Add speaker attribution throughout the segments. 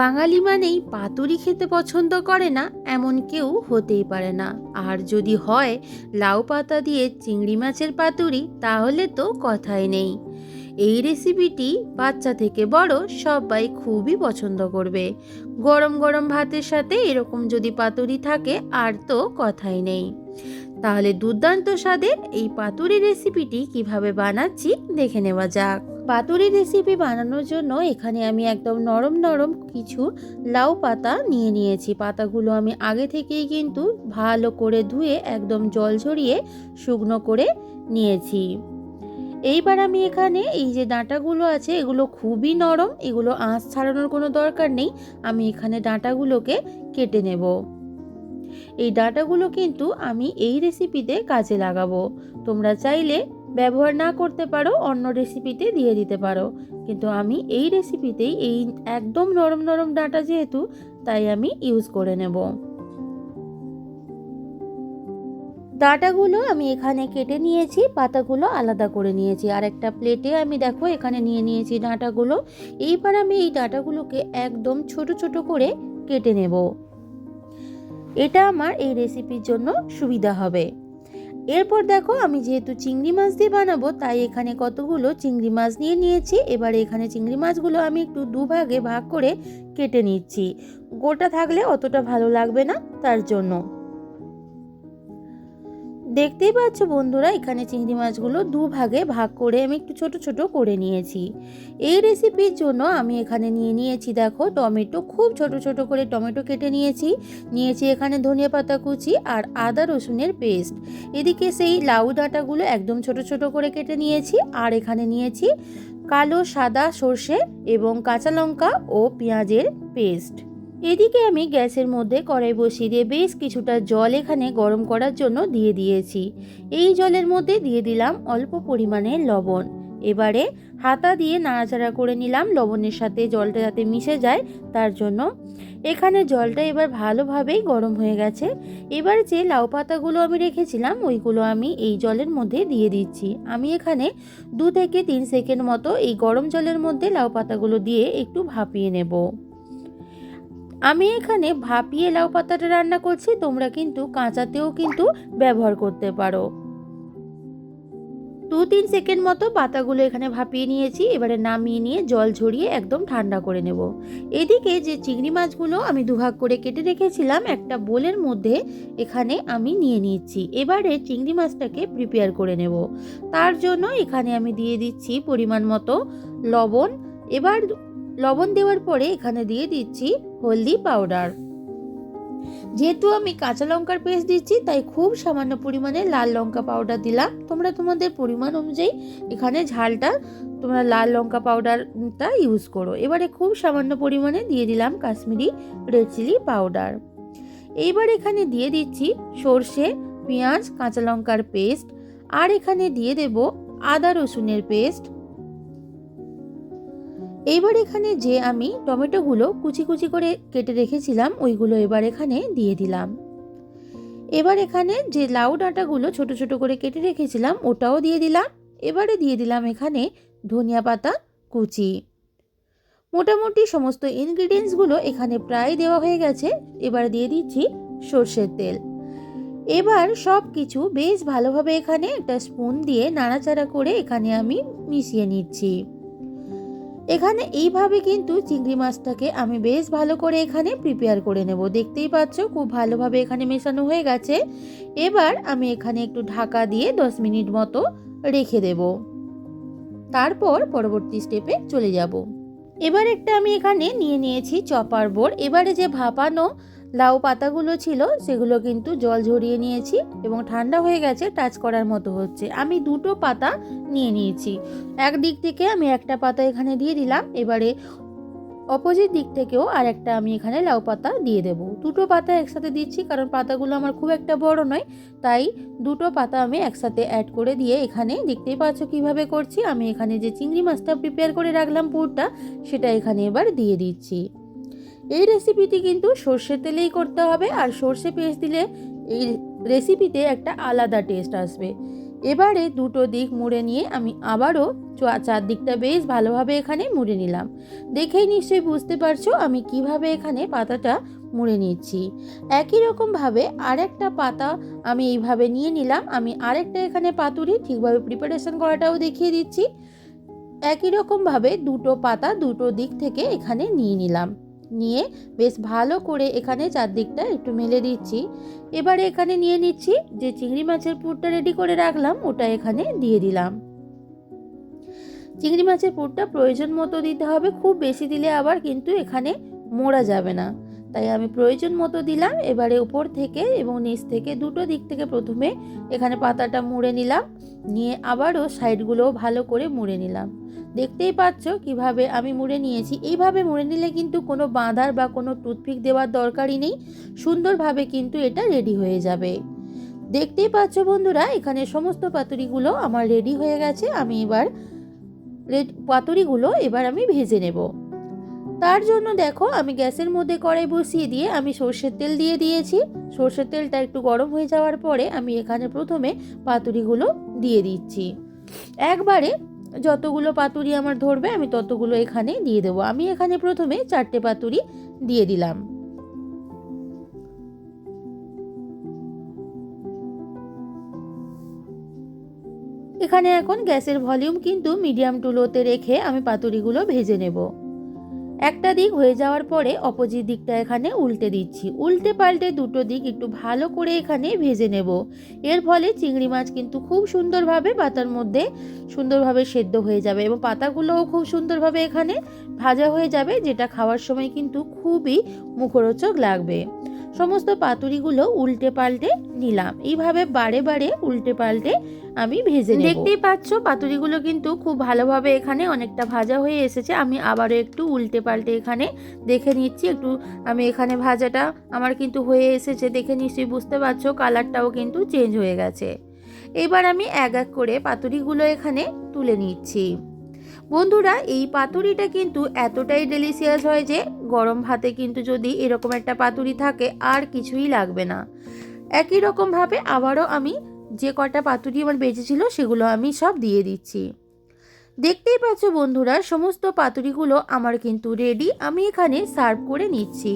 Speaker 1: বাঙালি মানেই পাতুরি খেতে পছন্দ করে না, এমন কেউ হতেই পারে না। আর যদি হয় লাউ পাতা দিয়ে চিংড়ি মাছের পাতুরি, তাহলে তো কথাই নেই। এই রেসিপিটি বাচ্চা থেকে বড় সবাই খুবই পছন্দ করবে। গরম গরম ভাতের সাথে এরকম যদি পাতুরি থাকে, আর তো কথাই নেই। তাহলে দুর্দান্ত স্বাদের এই পাতুরি রেসিপিটি কীভাবে বানাচ্ছি, দেখে নেওয়া যাক। পাতুরি রেসিপি বানানোর জন্য এখানে আমি একদম নরম নরম কিছু লাউ পাতা নিয়ে নিয়েছি। পাতাগুলো আমি আগে থেকেই কিন্তু ভালো করে ধুয়ে একদম জল ঝরিয়ে শুকনো করে নিয়েছি। এইবার আমি এখানে এই যে ডাঁটাগুলো আছে, এগুলো খুবই নরম, এগুলো আঁশ ছাড়ানোর কোনো দরকার নেই। আমি এখানে ডাঁটাগুলোকে কেটে নেব। এই ডাঁটাগুলো কিন্তু আমি এই রেসিপিতে কাজে লাগাবো। তোমরা চাইলে ব্যবহার না করতে পারো, অন্য রেসিপিতে দিয়ে দিতে পারো। কিন্তু আমি এই রেসিপিতেই এই একদম নরম নরম ডাটা যেহেতু, তাই আমি ইউজ করে নেব। ডাটাগুলো আমি এখানে কেটে নিয়েছি, পাতাগুলো আলাদা করে নিয়েছি। আর একটা প্লেটে আমি দেখো এখানে নিয়ে নিয়েছি ডাঁটাগুলো। এইবার আমি এই ডাঁটাগুলোকে একদম ছোট ছোট করে কেটে নেব। এটা আমার এই রেসিপির জন্য সুবিধা হবে। এরপর দেখো আমি যেহেতু চিংড়ি মাছ দিয়ে বানাবো, তাই এখানে কতগুলো চিংড়ি মাছ নিয়ে নিয়েছি। এবার এখানে চিংড়ি মাছগুলো আমি একটু দুভাগে ভাগ করে কেটে নিচ্ছি। গোটা থাকলে অতটা ভালো লাগবে না তার জন্য। দেখতেই পাচ্ছ বন্ধুরা, এখানে চিংড়ি মাছগুলো দু ভাগে ভাগ করে আমি একটু ছোট ছোট করে নিয়েছি। এই রেসিপির জন্য আমি এখানে নিয়ে নিয়েছি দেখো টমেটো, খুব ছোট ছোট করে টমেটো কেটে নিয়েছি। নিয়েছি এখানে ধনিয়া পাতা কুচি আর আদা রসুনের পেস্ট। এদিকে সেই লাউ ডাঁটাগুলো একদম ছোট ছোট করে কেটে নিয়েছি আর এখানে নিয়েছি কালো সাদা সর্ষে এবং কাঁচা লঙ্কা ও পেঁয়াজের পেস্ট। এদিকে আমি গ্যাসের মধ্যে কড়াই বসিয়ে দিয়ে বেশ কিছুটা জল এখানে গরম করার জন্য দিয়ে দিয়েছি। এই জলের মধ্যে দিয়ে দিলাম অল্প পরিমাণে লবণ। এবারে হাতা দিয়ে নাড়াচাড়া করে নিলাম লবণের সাথে জলটা যাতে মিশে যায় তার জন্য। এখানে জলটা এবার ভালোভাবেই গরম হয়ে গেছে। এবার যে লাউ পাতাগুলো আমি রেখেছিলাম, ওইগুলো আমি এই জলের মধ্যে দিয়ে দিচ্ছি। আমি এখানে দু থেকে তিন সেকেন্ড মতো এই গরম জলের মধ্যে লাউ পাতাগুলো দিয়ে একটু ভাপিয়ে নেব। আমি এখানে ভাপিয়ে লাউ পাতাটা রান্না করছি, তোমরা কিন্তু কাঁচাতেও কিন্তু ব্যবহার করতে পারো। দু তিন সেকেন্ড মতো পাতাগুলো এখানে ভাপিয়ে নিয়েছি, এবারে নামিয়ে নিয়ে জল ঝরিয়ে একদম ঠান্ডা করে নেব। এদিকে যে চিংড়ি মাছগুলো আমি দুভাগ করে কেটে রেখেছিলাম, একটা বোলের মধ্যে এখানে আমি নিয়ে নিচ্ছি। এবারে চিংড়ি মাছটাকে প্রিপেয়ার করে নেব। তার জন্য এখানে আমি দিয়ে দিচ্ছি পরিমাণ মতো লবণ। এবার লবণ দেওয়ার পরে এখানে দিয়ে দিচ্ছি হলদি পাউডার। যেহেতু আমি কাঁচা লঙ্কার পেস্ট দিচ্ছি, তাই খুব সামান্য পরিমাণে লাল লঙ্কা পাউডার দিলাম। তোমরা তোমাদের পরিমাণ অনুযায়ী এখানে ঝালটা, তোমরা লাল লঙ্কা পাউডারটা ইউজ করো। এবারে খুব সামান্য পরিমাণে দিয়ে দিলাম কাশ্মীরি রেড চিলি পাউডার এইবার এখানে দিয়ে দিচ্ছি সর্ষে, পেঁয়াজ, কাঁচা লঙ্কার পেস্ট। আর এখানে দিয়ে দেব আদা রসুনের পেস্ট। এইবার এখানে যে আমি টমেটোগুলো কুচি কুচি করে কেটে রেখেছিলাম, ওইগুলো এবার এখানে দিয়ে দিলাম। এবার এখানে যে লাউ ডাঁটাগুলো ছোট ছোট করে কেটে রেখেছিলাম, ওটাও দিয়ে দিলাম। এবারে দিয়ে দিলাম এখানে ধনিয়া পাতা, কুচি। মোটামুটি সমস্ত ইনগ্রিডিয়েন্টসগুলো এখানে প্রায় দেওয়া হয়ে গেছে। এবার দিয়ে দিচ্ছি সর্ষের তেল। এবার সব কিছু বেশ ভালোভাবে এখানে একটা স্পুন দিয়ে নাড়াচাড়া করে এখানে আমি মিশিয়ে নিচ্ছি। এখানে এইভাবে কিন্তু চিংড়ি মাছটাকে আমি বেশ ভালো করে এখানে প্রিপেয়ার করে নেব। দেখতেই পাচ্ছ খুব ভালোভাবে এখানে মেশানো হয়ে গেছে। এবার আমি এখানে একটু ঢাকা দিয়ে দশ মিনিট মতো রেখে দেব। তারপর পরবর্তী স্টেপে চলে যাব। এবার একটা আমি এখানে নিয়ে নিয়েছি চপার বোর্ড এবারে যে ভাপানো লাউ পাতাগুলো ছিল, সেগুলো কিন্তু জল ঝরিয়ে নিয়েছি এবং ঠান্ডা হয়ে গেছে, টাচ করার মতো হচ্ছে। আমি দুটো পাতা নিয়ে নিয়েছি। এক দিক থেকে আমি একটা পাতা এখানে দিয়ে দিলাম, এবারে অপোজিট দিক থেকেও আর একটা আমি এখানে লাউ পাতা দিয়ে দেব। দুটো পাতা একসাথে দিচ্ছি, কারণ পাতাগুলো আমার খুব একটা বড় নয়, তাই দুটো পাতা আমি একসাথে অ্যাড করে দিয়ে এখানে দেখতেই পাচ্ছ কীভাবে করছি। আমি এখানে যে চিংড়ি মাছটা প্রিপেয়ার করে রাখলাম পুরটা, সেটা এখানে এবার দিয়ে দিচ্ছি। এই রেসিপিটি কিন্তু সর্ষের তেলেই করতে হবে আর সর্ষে পেস্ট দিলে এই রেসিপিতে একটা আলাদা টেস্ট আসবে। এবারে দুটো দিক মুড়ে নিয়ে আমি আবারও চারদিকটা বেশ ভালোভাবে এখানে মুড়ে নিলাম। দেখেই নিশ্চয়ই বুঝতে পারছ আমি কীভাবে এখানে পাতাটা মুড়ে নিচ্ছি। একই রকমভাবে আরেকটা পাতা আমি এইভাবে নিয়ে নিলাম। আমি আরেকটা এখানে পাতুরি ঠিকভাবে প্রিপারেশন করাটাও দেখিয়ে দিচ্ছি। একই রকমভাবে দুটো পাতা দুটো দিক থেকে এখানে নিয়ে নিলাম। নিয়ে বেশ ভালো করে এখানে চারদিকটা একটু মেলে দিচ্ছি। এবারে এখানে নিয়ে নিচ্ছি যে চিংড়ি মাছের পুরটা রেডি করে রাখলাম, ওটা এখানে দিয়ে দিলাম। চিংড়ি মাছের পুরটা প্রয়োজন মতো দিতে হবে, খুব বেশি দিলে আবার কিন্তু এখানে মোড়া যাবে না। তাই আমি প্রয়োজন মতো দিলাম, এবারে উপর থেকে এবং নিচ থেকে দুটো দিক থেকে প্রথমে এখানে পাতাটা মুড়ে নিলাম, নিয়ে আবারও সাইডগুলোও ভালো করে মুড়ে নিলাম। দেখতেই পাচ্ছ কীভাবে আমি মুড়ে নিয়েছি। এইভাবে মুড়ে নিলে কিন্তু কোনো বাঁধার বা কোনো টুথপিক দেওয়ার দরকারই নেই। সুন্দরভাবে কিন্তু এটা রেডি হয়ে যাবে। দেখতেই পাচ্ছ বন্ধুরা, এখানে সমস্ত পাতুরিগুলো আমার রেডি হয়ে গেছে। আমি এবার পাতুরিগুলো এবার আমি ভেজে নেব। তার জন্য দেখো, আমি গ্যাসের মধ্যে কড়াই বসিয়ে দিয়ে আমি সর্ষের তেল দিয়ে দিয়েছি। সর্ষের তেলটা একটু গরম হয়ে যাওয়ার পরে আমি এখানে প্রথমে পাতুরিগুলো দিয়ে দিচ্ছি। একবারে যতগুলো পাতুরি আমার ধরবে, আমি ততগুলো এখানে দিয়ে দেবো। আমি এখানে প্রথমে চারটে পাতুরি দিয়ে দিলাম। এখানে এখন গ্যাসের ভলিউম কিন্তু মিডিয়াম টু লোতে রেখে আমি পাতুরিগুলো ভেজে নেব। একটা দিক হয়ে যাওয়ার পরে অপোজিট দিকটা এখানে উল্টে দিচ্ছি। উল্টে পাল্টে দুটো দিক একটু ভালো করে এখানে ভেজে নেব। এর ফলে চিংড়ি মাছ কিন্তু খুব সুন্দরভাবে পাতার মধ্যে সুন্দরভাবে সেদ্ধ হয়ে যাবে এবং পাতাগুলোও খুব সুন্দরভাবে এখানে ভাজা হয়ে যাবে, যেটা খাওয়ার সময় কিন্তু খুবই মুখরোচক লাগবে। সমস্ত পাতুরিগুলো উল্টে পাল্টে নিলাম। এইভাবে বারে বারে উল্টে পাল্টে আমি ভেজে দেখতেই পাচ্ছ, পাতুরিগুলো কিন্তু খুব ভালোভাবে এখানে অনেকটা ভাজা হয়ে এসেছে। আমি আবারও একটু উল্টে পাল্টে এখানে দেখে নিচ্ছি, একটু আমি এখানে ভাজাটা আমার কিন্তু হয়ে এসেছে দেখে নিশ্চয়ই বুঝতে পারছ, কালারটাও কিন্তু চেঞ্জ হয়ে গেছে। এবার আমি এক এক করে পাতুরিগুলো এখানে তুলে নিচ্ছি। বন্ধুরা, এই পাতুরিটা কিন্তু এতটাই ডেলিশিয়াস হয় যে গরম ভাতে কিন্তু যদি এরকম একটা পাতুরি থাকে আর কিছুই লাগবে না। একই রকমভাবে আবারও আমি যে কটা পাতুরি আমার বেঁচেছিল সেগুলো আমি সব দিয়ে দিচ্ছি। দেখতেই পাচ্ছ বন্ধুরা, সমস্ত পাতুরিগুলো আমার কিন্তু রেডি আমি এখানে সার্ভ করে নিচ্ছি।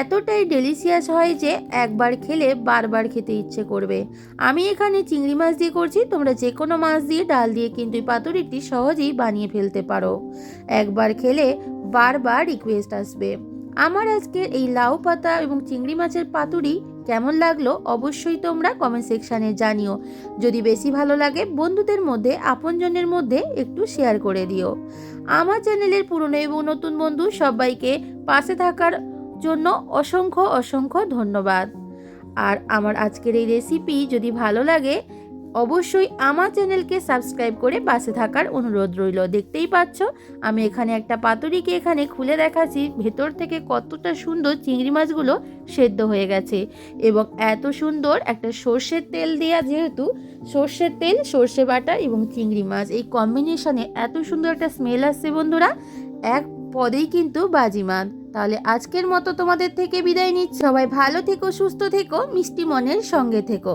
Speaker 1: এতটাই ডেলিশিয়াস হয় যে একবার খেলে বারবার খেতে ইচ্ছে করবে। আমি এখানে চিংড়ি মাছ দিয়ে করছি, তোমরা যে কোনো মাছ দিয়ে, ডাল দিয়ে কিন্তু পাতুরিটি সহজেই বানিয়ে ফেলতে পারো। একবার খেলে বারবার রিকোয়েস্ট আসবে। আমার আজকে এই লাউ পাতা এবং চিংড়ি মাছের পাতুরি কেমন লাগল অবশ্যই তোমরা কমেন্ট সেকশানে জানিও। যদি বেশি ভালো লাগে, বন্ধুদের মধ্যে, আপনজনের মধ্যে একটু শেয়ার করে দিও। আমার চ্যানেলের পুরনো এবং নতুন বন্ধু সবাইকে পাশে থাকার জন্য অসংখ্য অসংখ্য ধন্যবাদ। আর আমার আজকের এই রেসিপি যদি ভালো লাগে অবশ্যই আমার চ্যানেলকে সাবস্ক্রাইব করে পাশে থাকার অনুরোধ রইল। দেখতেই পাচ্ছ, আমি এখানে একটা পাতুরিকে এখানে খুলে দেখাচ্ছি। ভেতর থেকে কতটা সুন্দর চিংড়ি মাছগুলো সেদ্ধ হয়ে গেছে এবং এত সুন্দর একটা সর্ষের তেল দেওয়া যেহেতু, সর্ষের তেল, সর্ষে বাটা এবং চিংড়ি মাছ। এই কম্বিনেশনে এত সুন্দর একটা স্মেল আসছে বন্ধুরা। এক পদেই কিন্তু বাজিমাত তাহলে আজকের মতো তোমাদের থেকে বিদায় নিচ্ছি। সবাই ভালো থেকো, সুস্থ থেকো, মিষ্টি মনের সঙ্গে থেকো।